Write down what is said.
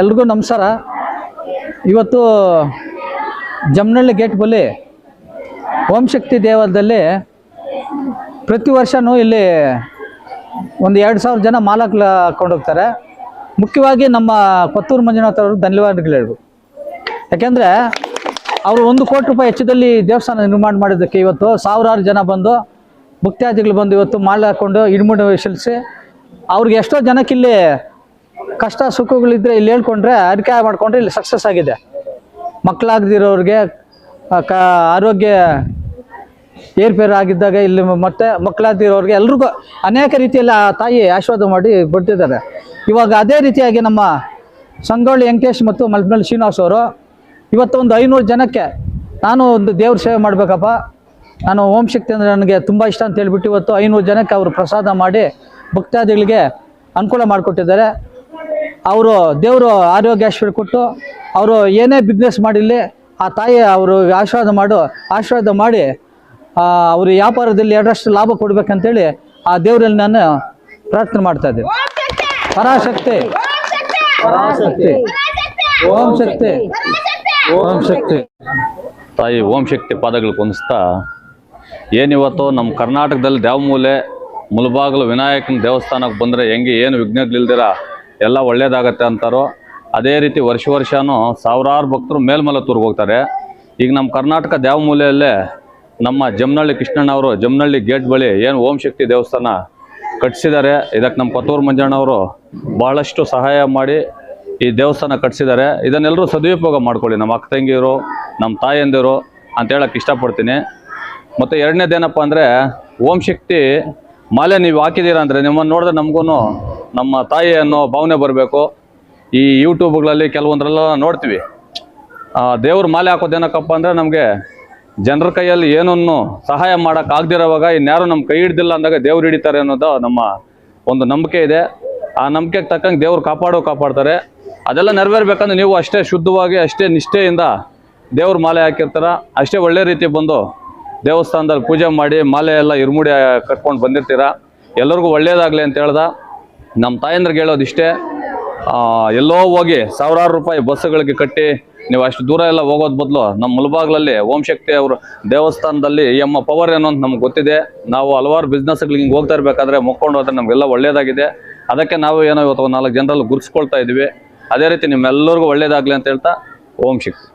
ಎಲ್ರಿಗೂ ನಮಸ್ಕಾರ. ಇವತ್ತು ಜಮ್ನಳ್ಳಿ ಗೇಟ್ ಬಳಿ ಓಂ ಶಕ್ತಿ ದೇವಾಲಯದಲ್ಲಿ ಪ್ರತಿ ವರ್ಷವೂ ಇಲ್ಲಿ ಒಂದು ಎರಡು ಸಾವಿರ ಜನ ಮಾಲಕ್ಲ ಹೋಗ್ತಾರೆ ಮುಖ್ಯವಾಗಿ ನಮ್ಮ ಕೊತ್ತೂರು ಮಂಜುನಾಥ್ ಅವರು ಧನ್ಯವಾದಗಳು. ಯಾಕೆಂದರೆ ಅವರು ಒಂದು ಕೋಟಿ ರೂಪಾಯಿ ಹೆಚ್ಚದಲ್ಲಿ ದೇವಸ್ಥಾನ ನಿರ್ಮಾಣ ಮಾಡಿದ್ದಕ್ಕೆ ಇವತ್ತು ಸಾವಿರಾರು ಜನ ಬಂದು, ಭಕ್ತಾದಿಗಳು ಬಂದು ಇವತ್ತು ಮಾಲೆ ಹಾಕ್ಕೊಂಡು ಇಡ್ಮುಡಿ ಶಿಲ್ಸಿ ಅವ್ರಿಗೆ ಎಷ್ಟೋ ಜನಕ್ಕೆ ಇಲ್ಲಿ ಕಷ್ಟ ಸುಖಗಳಿದ್ರೆ ಇಲ್ಲಿ ಹೇಳ್ಕೊಂಡ್ರೆ ಅರಿಕೆ ಮಾಡಿಕೊಂಡ್ರೆ ಇಲ್ಲಿ ಸಕ್ಸಸ್ ಆಗಿದೆ. ಮಕ್ಕಳಾಗದಿರೋರಿಗೆ ಕ, ಆರೋಗ್ಯ ಏರ್ಪೇರು ಆಗಿದ್ದಾಗ ಇಲ್ಲಿ ಮತ್ತೆ ಮಕ್ಕಳಾದಿರೋರಿಗೆ ಎಲ್ರಿಗೂ ಅನೇಕ ರೀತಿಯಲ್ಲಿ ಆ ತಾಯಿ ಆಶೀರ್ವಾದ ಮಾಡಿ ಬಿಡ್ತಿದ್ದಾರೆ. ಇವಾಗ ಅದೇ ರೀತಿಯಾಗಿ ನಮ್ಮ ಸಂಗೊಳ್ಳಿ ವೆಂಕಟೇಶ್ ಮತ್ತು ಮಲ್ಪನಳ್ಳಿ ಶ್ರೀನಿವಾಸ್ ಅವರು, ಇವತ್ತು ಒಂದು ಐನೂರು ಜನಕ್ಕೆ ನಾನು ಒಂದು ದೇವ್ರ ಸೇವೆ ಮಾಡಬೇಕಪ್ಪ. ನಾನು ಓಂ ಶಕ್ತಿ ಅಂದರೆ ನನಗೆ ತುಂಬ ಇಷ್ಟ ಅಂತ ಹೇಳ್ಬಿಟ್ಟು ಇವತ್ತು ಐನೂರು ಜನಕ್ಕೆ ಅವರು ಪ್ರಸಾದ ಮಾಡಿ ಭಕ್ತಾದಿಗಳಿಗೆ ಅನುಕೂಲ ಮಾಡಿಕೊಟ್ಟಿದ್ದಾರೆ. ಅವರು ದೇವರು ಆರೋಗ್ಯ ಆಶೀರ್ವಾದ ಕೊಟ್ಟು ಅವರು ಏನೇ ಬಿಸ್ನೆಸ್ ಮಾಡಿರಲಿ, ಆ ತಾಯಿ ಅವರು ಆಶೀರ್ವಾದ ಮಾಡು, ಆಶೀರ್ವಾದ ಮಾಡಿ ಅವ್ರ ವ್ಯಾಪಾರದಲ್ಲಿ ಎರಡಷ್ಟು ಲಾಭ ಕೊಡ್ಬೇಕಂತೇಳಿ ಆ ದೇವರಲ್ಲಿ ನಾನು ಪ್ರಾರ್ಥನೆ ಮಾಡ್ತಾ ಇದ್ದೆ ಪರಾಶಕ್ತಿ! ಪರಾಶಕ್ತಿ! ಓಂ ಶಕ್ತಿ! ಓಂ ಶಕ್ತಿ! ತಾಯಿ ಓಂ ಶಕ್ತಿ ಪಾದಗಳು ಕುಣಿಸ್ತಾ ಏನಿವತ್ತು ನಮ್ಮ ಕರ್ನಾಟಕದಲ್ಲಿ ದೇವಮೂಲೆ ಮುಲ್ಬಾಗಲು ವಿನಾಯಕನ ದೇವಸ್ಥಾನಕ್ಕೆ ಬಂದರೆ ಹೆಂಗೆ ಏನು ವಿಘ್ನಗಳಿಲ್ದಿರ ಎಲ್ಲ ಒಳ್ಳೇದಾಗತ್ತೆ ಅಂತಾರೋ ಅದೇ ರೀತಿ ವರ್ಷ ವರ್ಷನೂ ಸಾವಿರಾರು ಭಕ್ತರು ಮೇಲ್ಮಲತ್ತೂರ್ಗೆ ಹೋಗ್ತಾರೆ ಈಗ ನಮ್ಮ ಕರ್ನಾಟಕ ದೇವಮೂಲೆಯಲ್ಲೇ ನಮ್ಮ ಜಮ್ನಹಳ್ಳಿ ಕೃಷ್ಣಣ್ಣ ಅವರು ಜಮ್ನಳ್ಳಿ ಗೇಟ್ ಬಳಿ ಏನು ಓಂ ಶಕ್ತಿ ದೇವಸ್ಥಾನ ಕಟ್ಟಿಸಿದ್ದಾರೆ ಇದಕ್ಕೆ ನಮ್ಮ ಕೊತ್ತೂರು ಮಂಜಣ್ಣವರು ಬಹಳಷ್ಟು ಸಹಾಯ ಮಾಡಿ ಈ ದೇವಸ್ಥಾನ ಕಟ್ಟಿಸಿದ್ದಾರೆ ಇದನ್ನೆಲ್ಲರೂ ಸದುಪಯೋಗ ಮಾಡ್ಕೊಳ್ಳಿ, ನಮ್ಮ ಅಕ್ಕ ತಂಗಿಯರು, ನಮ್ಮ ತಾಯಂದಿರು ಅಂತ ಹೇಳಕ್ಕೆ ಇಷ್ಟಪಡ್ತೀನಿ. ಮತ್ತು ಎರಡನೇದೇನಪ್ಪ ಅಂದರೆ, ಓಂ ಶಕ್ತಿ ಮಾಲೆ ನೀವು ಹಾಕಿದ್ದೀರಾ ಅಂದರೆ ನಿಮ್ಮನ್ನು ನೋಡಿದ್ರೆ ನಮಗೂ ನಮ್ಮ ತಾಯಿ ಅನ್ನೋ ಭಾವನೆ ಬರಬೇಕು. ಈ ಯೂಟ್ಯೂಬ್ಗಳಲ್ಲಿ ಕೆಲವೊಂದರೆಲ್ಲ ನೋಡ್ತೀವಿ. ದೇವ್ರ ಮಾಲೆ ಹಾಕೋದೇನಕ್ಕಪ್ಪ ಅಂದರೆ ನಮಗೆ ಜನರ ಕೈಯಲ್ಲಿ ಏನನ್ನು ಸಹಾಯ ಮಾಡೋಕ್ಕಾಗದಿರೋವಾಗ ಇನ್ಯಾರು ನಮ್ಮ ಕೈ ಹಿಡ್ದಿಲ್ಲ ಅಂದಾಗ ದೇವ್ರು ಹಿಡಿತಾರೆ ಅನ್ನೋದು ನಮ್ಮ ಒಂದು ನಂಬಿಕೆ ಇದೆ. ಆ ನಂಬಿಕೆಗೆ ತಕ್ಕಂಗೆ ದೇವ್ರು ಕಾಪಾಡೋ ಕಾಪಾಡ್ತಾರೆ. ಅದೆಲ್ಲ ನೆರವೇರ್ಬೇಕಂದ್ರೆ ನೀವು ಅಷ್ಟೇ ಶುದ್ಧವಾಗಿ, ಅಷ್ಟೇ ನಿಷ್ಠೆಯಿಂದ ದೇವ್ರ ಮಾಲೆ ಹಾಕಿರ್ತಾರ. ಅಷ್ಟೇ ಒಳ್ಳೆ ರೀತಿ ಬಂದು ದೇವಸ್ಥಾನದಲ್ಲಿ ಪೂಜೆ ಮಾಡಿ ಮಾಲೆ ಎಲ್ಲ ಇರುಮುಡಿ ಕಟ್ಕೊಂಡು ಬಂದಿರ್ತೀರ. ಎಲ್ಲರಿಗೂ ಒಳ್ಳೇದಾಗಲಿ ಅಂತ ಹೇಳ್ದ. ನಮ್ಮ ತಾಯಂದ್ರಿಗೆ ಹೇಳೋದಿಷ್ಟೇ. ಎಲ್ಲೋ ಹೋಗಿ ಸಾವಿರಾರು ರೂಪಾಯಿ ಬಸ್ಸುಗಳಿಗೆ ಕಟ್ಟಿ ನೀವು ಅಷ್ಟು ದೂರ ಎಲ್ಲ ಹೋಗೋದ್ ಬದಲು ನಮ್ಮ ಮುಲ್ಬಾಗ್ಲಲ್ಲಿ ಓಂ ಶಕ್ತಿ ಅವರು ದೇವಸ್ಥಾನದಲ್ಲಿ ಎಮ್ಮ ಪವರ್ ಏನು ಅಂತ ನಮ್ಗೆ ಗೊತ್ತಿದೆ. ನಾವು ಹಲವಾರು ಬಿಸ್ನೆಸ್ಗಳಿಗೆ ಹಿಂಗೆ ಹೋಗ್ತಾ ಇರಬೇಕಾದ್ರೆ ಮುಕ್ಕೊಂಡು ಹೋದ್ರೆ ನಮಗೆಲ್ಲ ಒಳ್ಳೇದಾಗಿದೆ. ಅದಕ್ಕೆ ನಾವು ಏನೋ ಇವತ್ತು ನಾಲ್ಕು ಜನರಲ್ಲಿ ಗುರುಸ್ಕೊಳ್ತಾ ಇದ್ದೀವಿ. ಅದೇ ರೀತಿ ನಿಮ್ಮೆಲ್ಲರಿಗೂ ಒಳ್ಳೇದಾಗಲಿ ಅಂತ ಹೇಳ್ತಾ ಓಂ ಶಕ್ತಿ.